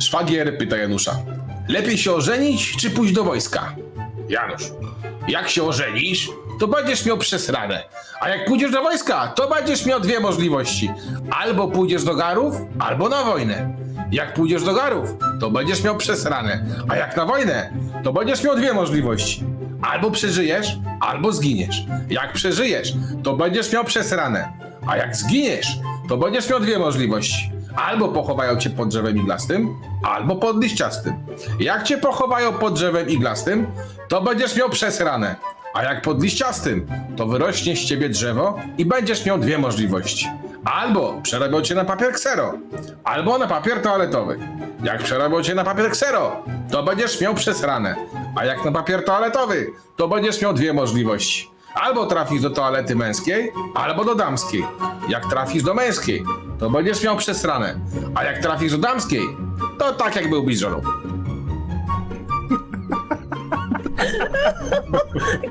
Szwagier pyta Janusza. Lepiej się ożenić, czy pójść do wojska? Janusz. Jak się ożenisz, to będziesz miał przesrane. A jak pójdziesz do wojska, to będziesz miał dwie możliwości. Albo pójdziesz do garów, albo na wojnę. Jak pójdziesz do garów, to będziesz miał przesrane. A jak na wojnę, to będziesz miał dwie możliwości. Albo przeżyjesz, albo zginiesz. Jak przeżyjesz, to będziesz miał przesrane. A jak zginiesz, to będziesz miał dwie możliwości. Albo pochowają cię pod drzewem iglastym, albo pod liściastym. Jak cię pochowają pod drzewem iglastym, to będziesz miał przesrane. A jak pod liściastym, to wyrośnie z ciebie drzewo i będziesz miał dwie możliwości. Albo przerabią cię na papier ksero, albo na papier toaletowy. Jak przerabią cię na papier ksero, to będziesz miał przesrane. A jak na papier toaletowy, to będziesz miał dwie możliwości. Albo trafisz do toalety męskiej, albo do damskiej. Jak trafisz do męskiej, to będziesz miał przesrane. A jak trafisz do damskiej, to tak jak byłbyś żoną.